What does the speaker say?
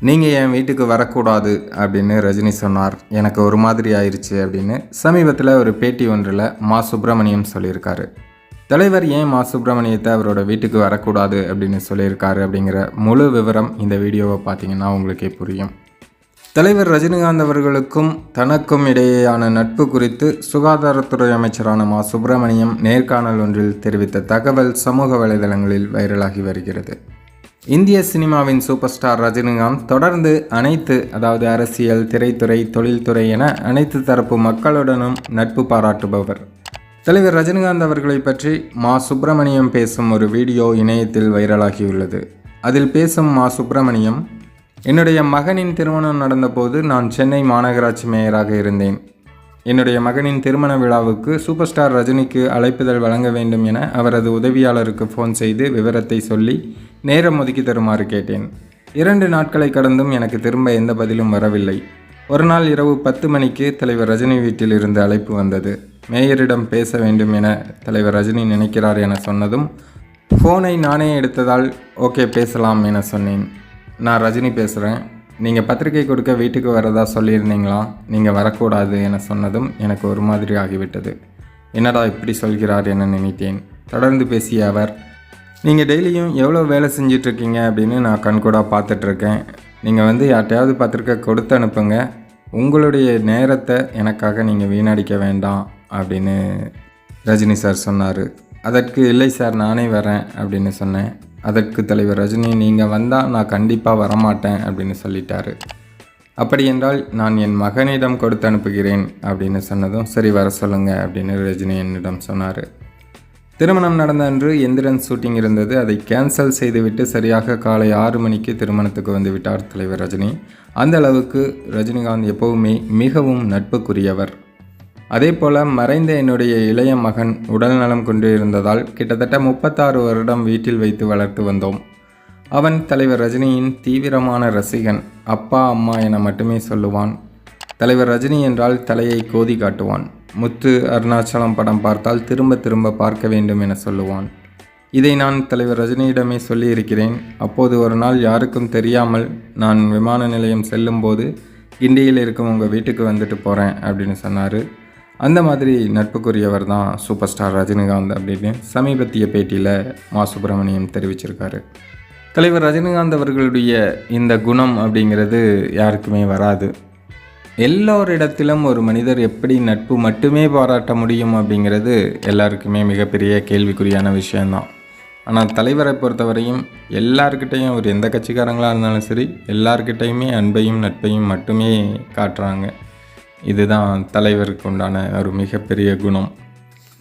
நீங்கள் என் வீட்டுக்கு வரக்கூடாது அப்படின்னு ரஜினி சொன்னார். எனக்கு ஒரு மாதிரி ஆயிடுச்சு அப்படின்னு சமீபத்தில் ஒரு பேட்டி ஒன்றில் மா சுப்பிரமணியம் சொல்லியிருக்காரு. தலைவர் ஏன் மா சுப்பிரமணியத்தை அவரோட வீட்டுக்கு வரக்கூடாது அப்படின்னு சொல்லியிருக்காரு அப்படிங்கிற முழு விவரம் இந்த வீடியோவை பார்த்தீங்கன்னா உங்களுக்கே புரியும். தலைவர் ரஜினிகாந்த் அவர்களுக்கும் தனக்கும் இடையேயான நட்பு குறித்து சுகாதாரத்துறை அமைச்சரான மா சுப்பிரமணியம் நேர்காணல் ஒன்றில் தெரிவித்த தகவல் சமூக வலைதளங்களில் வைரலாகி வருகிறது. இந்திய சினிமாவின் சூப்பர் ஸ்டார் ரஜினிகாந்த் தொடர்ந்து அனைத்து அதாவது அரசியல் திரைத்துறை தொழில்துறை என அனைத்து தரப்பு மக்களுடனும் நட்பு பாராட்டுபவர். தலைவர் ரஜினிகாந்த் அவர்களை பற்றி மா. சுப்பிரமணியம் பேசும் ஒரு வீடியோ இணையத்தில் வைரலாகியுள்ளது. அதில் பேசும் மா. சுப்பிரமணியம் என்னுடைய மகனின் திருமணம் நடந்தபோது நான் சென்னை மாநகராட்சி மேயராக இருந்தேன். என்னுடைய மகனின் திருமண விழாவுக்கு சூப்பர் ஸ்டார் ரஜினிக்கு அழைப்புதல் வழங்க வேண்டும் என அவரது உதவியாளருக்கு ஃபோன் செய்து விவரத்தை சொல்லி நேரம் ஒதுக்கி தருமாறு கேட்டேன். இரண்டு நாட்களை கடந்தும் எனக்கு திரும்ப எந்த பதிலும் வரவில்லை. ஒரு நாள் இரவு பத்து மணிக்கு தலைவர் ரஜினி வீட்டில் இருந்து அழைப்பு வந்தது. மேயரிடம் பேச வேண்டும் என தலைவர் ரஜினி நினைக்கிறார் என சொன்னதும் ஃபோனை நானே எடுத்ததால் ஓகே பேசலாம் என சொன்னேன். நான் ரஜினி பேசுகிறேன் நீங்கள் பத்திரிகை கொடுக்க வீட்டுக்கு வரதா சொல்லியிருந்தீங்களா? நீங்கள் வரக்கூடாது என சொன்னதும் எனக்கு ஒரு மாதிரி ஆகிவிட்டது. என்னடா இப்படி சொல்கிறார் என நினைத்தேன். தொடர்ந்து பேசிய அவர் நீங்கள் டெய்லியும் எவ்வளோ வேலை செஞ்சிட்ருக்கீங்க? அப்படின்னு நான் கண்கூடாக பார்த்துட்ருக்கேன். நீங்கள் வந்து யார்ட்டையாவது பத்திரிக்கை கொடுத்து அனுப்புங்க. உங்களுடைய நேரத்தை எனக்காக நீங்கள் வீணடிக்க வேண்டாம் அப்படின்னு ரஜினி சார் சொன்னார். அதற்கு இல்லை சார் நானே வரேன் அப்படின்னு சொன்னேன். அதற்கு தலைவர் ரஜினி நீங்கள் வந்தால் நான் கண்டிப்பாக வரமாட்டேன் அப்படின்னு சொல்லிட்டாரு. அப்படி என்றால் நான் என் மகனிடம் கொடுத்து அனுப்புகிறேன் அப்படின்னு சொன்னதும் சரி வர சொல்லுங்க அப்படின்னு ரஜினி என்னிடம் சொன்னார். திருமணம் நடந்த அன்று எந்திரன் ஷூட்டிங் இருந்தது. அதை கேன்சல் செய்துவிட்டு சரியாக காலை ஆறு மணிக்கு திருமணத்துக்கு வந்து விட்டார் தலைவர் ரஜினி. அந்த அளவுக்கு ரஜினிகாந்த் எப்போவுமே மிகவும் நட்புக்குரியவர். அதே போல் மறைந்த என்னுடைய இளைய மகன் உடல் நலம் கொண்டு இருந்ததால் கிட்டத்தட்ட முப்பத்தாறு வருடம் வீட்டில் வைத்து வளர்த்து வந்தோம். அவன் தலைவர் ரஜினியின் தீவிரமான ரசிகன். அப்பா அம்மா என மட்டுமே சொல்லுவான். தலைவர் ரஜினி என்றால் தலையை கோதி காட்டுவான். முத்து அருணாச்சலம் படம் பார்த்தால் திரும்ப திரும்ப பார்க்க வேண்டும் என சொல்லுவான். இதை நான் தலைவர் ரஜினியிடமே சொல்லியிருக்கிறேன். அப்போது ஒரு நாள் யாருக்கும் தெரியாமல் நான் விமான நிலையம் செல்லும்போது கிண்டியில் இருக்கும் உங்கள் வீட்டுக்கு வந்துட்டு போகிறேன் அப்படின்னு சொன்னார். அந்த மாதிரி நட்புக்குரியவர் தான் சூப்பர் ஸ்டார் ரஜினிகாந்த் அப்படின்னு சமீபத்திய பேட்டியில் மா. சுப்பிரமணியம் தெரிவிச்சிருக்காரு. தலைவர் ரஜினிகாந்த் அவர்களுடைய இந்த குணம் அப்படிங்கிறது யாருக்குமே வராது. எல்லோரிடத்திலும் ஒரு மனிதர் எப்படி நட்பு மட்டுமே பாராட்ட முடியும் அப்படிங்கிறது எல்லாருக்குமே மிகப்பெரிய கேள்விக்குறியான விஷயந்தான் ஆனால் தலைவரை பொறுத்தவரையும் எல்லாருக்கிட்டேயும் ஒரு எந்த கட்சிக்காரங்களாக இருந்தாலும் சரி எல்லார்கிட்டையுமே அன்பையும் நட்பையும் மட்டுமே காட்டுறாங்க. இதுதான் தலைவருக்கு உண்டான ஒரு மிகப்பெரிய குணம்.